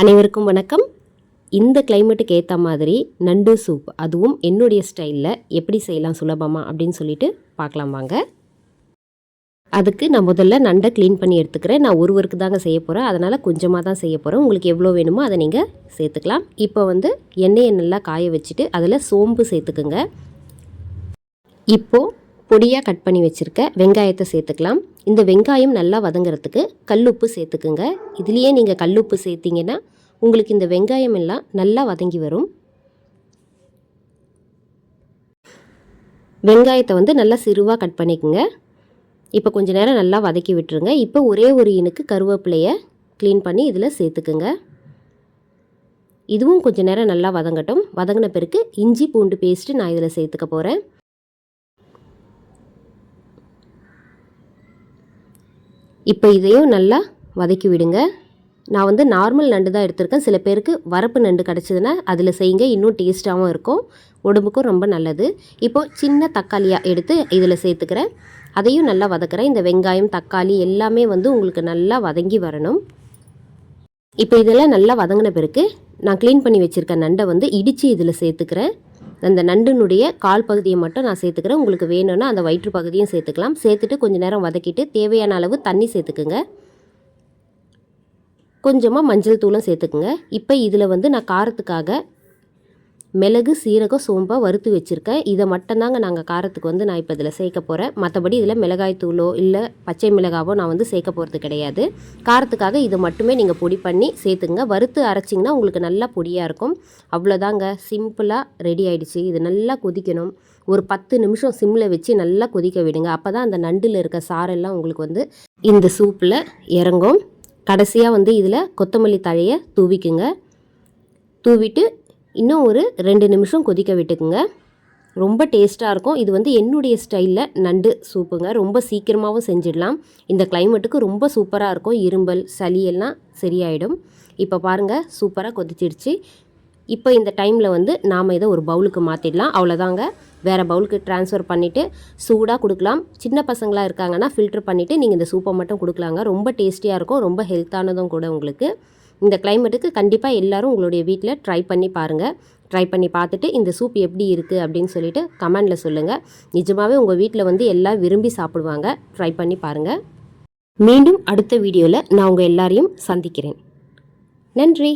அனைவருக்கும் வணக்கம். இந்த கிளைமேட்டுக்கு ஏற்ற மாதிரி நண்டு சூப் அதுவும் என்னுடைய ஸ்டைலில் எப்படி செய்யலாம் சுலபமாக அப்படின்னு சொல்லிட்டு பார்க்கலாம் வாங்க. அதுக்கு நான் முதல்ல நண்டை க்ளீன் பண்ணி எடுத்துக்கிறேன். நான் ஒருவருக்கு தாங்க செய்ய போகிறேன் அதனால் கொஞ்சமாக தான் செய்ய போகிறேன் உங்களுக்கு எவ்வளோ வேணுமோ அதை நீங்கள் சேர்த்துக்கலாம். இப்போ வந்து எண்ணெயை நல்லா காய வச்சுட்டு அதில் சோம்பு சேர்த்துக்குங்க. இப்போது பொடியாக கட் பண்ணி வச்சுருக்க வெங்காயத்தை சேர்த்துக்கலாம். இந்த வெங்காயம் நல்லா வதங்குறதுக்கு கல்லுப்பு சேர்த்துக்குங்க. இதுலேயே நீங்கள் கல்லுப்பு சேர்த்திங்கன்னா உங்களுக்கு இந்த வெங்காயம் எல்லாம் நல்லா வதங்கி வரும். வெங்காயத்தை வந்து நல்லா சிறுவாக கட் பண்ணிக்கோங்க. இப்போ கொஞ்ச நேரம் நல்லா வதக்கி விட்டுருங்க. இப்போ ஒரே ஒரு இனுக்கு கருவேப்பிலையை க்ளீன் பண்ணி இதில் சேர்த்துக்குங்க. இதுவும் கொஞ்சம் நேரம் நல்லா வதங்கட்டும். வதங்கின பிறகு இஞ்சி பூண்டு பேஸ்ட்டு நான் இதில் சேர்த்துக்க போகிறேன் இப்போ இதையும் நல்லா வதக்கி விடுங்க. நான் வந்து நார்மல் நண்டு தான் எடுத்திருக்கேன். சில பேருக்கு வரப்பு நண்டு கிடச்சிதுன்னா அதில் செய்யுங்க. இன்னும் டேஸ்ட்டாகவும் இருக்கும். உடம்புக்கும் ரொம்ப நல்லது. இப்போது சின்ன தக்காளியாக எடுத்து இதில் சேர்த்துக்கிறேன். அதையும் நல்லா வதக்குறேன். இந்த வெங்காயம் தக்காளி எல்லாமே வந்து உங்களுக்கு நல்லா வதங்கி வரணும். இப்போ இதெல்லாம் நல்லா வதங்கின பிறகு நான் க்ளீன் பண்ணி வச்சுருக்க நண்டை வந்து இடித்து இதில் சேர்த்துக்கிறேன். அந்த நண்டுனுடைய கால் பகுதியை மட்டும் நான் சேர்த்துக்கிறேன். உங்களுக்கு வேணும்னா அந்த வயிற்று பகுதியும் சேர்த்துக்கலாம். சேர்த்துட்டு கொஞ்சம் நேரம் வதக்கிட்டு தேவையான அளவு தண்ணி சேர்த்துக்குங்க. கொஞ்சமாக மஞ்சள் தூளும் சேர்த்துக்குங்க. இப்போ இதில் வந்து நான் காரத்துக்காக மிளகு சீரகம் சோம்பாக வறுத்து வச்சுருக்கேன். இதை மட்டும்தாங்க நாங்கள் காரத்துக்கு வந்து நான் இப்போ இதில் சேர்க்க போகிறேன் மற்றபடி இதில் மிளகாய் தூளோ இல்லை பச்சை மிளகாவோ நான் வந்து சேர்க்க போகிறது கிடையாது. காரத்துக்காக இதை மட்டுமே நீங்கள் பொடி பண்ணி சேர்த்துங்க வறுத்து அரைச்சிங்கன்னா உங்களுக்கு நல்லா பொடியாக இருக்கும். அவ்வளோதாங்க. சிம்பிளாக ரெடி ஆகிடுச்சு இது நல்லா கொதிக்கணும். ஒரு பத்து நிமிஷம் சிம்மில் வச்சு நல்லா கொதிக்க விடுங்க. அப்போ தான் அந்த நண்டில் இருக்க சாரெல்லாம் உங்களுக்கு வந்து இந்த சூப்பில் இறங்கும். கடைசியாக வந்து இதில் கொத்தமல்லி தழையை தூவிக்குங்க. தூவிட்டு இன்னும் ஒரு ரெண்டு நிமிஷம் கொதிக்க விட்டுக்குங்க. ரொம்ப டேஸ்ட்டாக இருக்கும். இது வந்து என்னுடைய ஸ்டைலில் நண்டு சூப்புங்க. ரொம்ப சீக்கிரமாகவும் செஞ்சிடலாம். இந்த கிளைமேட்டுக்கு ரொம்ப சூப்பராக இருக்கும். இரும்பல் சளி எல்லாம் சரியாயிடும். இப்போ பாருங்கள் சூப்பராக கொதிச்சிடுச்சு. இப்போ இந்த டைமில் வந்து நாம் இதை ஒரு பவுலுக்கு மாற்றிடலாம் அவ்வளோதாங்க வேறு பவுலுக்கு ட்ரான்ஸ்ஃபர் பண்ணிவிட்டு சூடாக கொடுக்கலாம். சின்ன பசங்களாக இருக்காங்கன்னா ஃபில்ட்ரு பண்ணிவிட்டு நீங்கள் இந்த சூப்பை மட்டும் கொடுக்கலாங்க. ரொம்ப டேஸ்டியாக இருக்கும். ரொம்ப ஹெல்த்தானதும் கூட உங்களுக்கு. இந்த கிளைமேட்டுக்கு கண்டிப்பாக எல்லோரும் உங்களுடைய வீட்டில் ட்ரை பண்ணி பாருங்கள் ட்ரை பண்ணி பார்த்துட்டு இந்த சூப் எப்படி இருக்குது அப்படின்னு சொல்லிட்டு கமெண்டில் சொல்லுங்கள் நிஜமாகவே உங்கள் வீட்டில் வந்து எல்லாம் விரும்பி சாப்பிடுவாங்க. ட்ரை பண்ணி பாருங்கள் மீண்டும் அடுத்த வீடியோவில் நான் உங்கள் எல்லாரையும் சந்திக்கிறேன். நன்றி!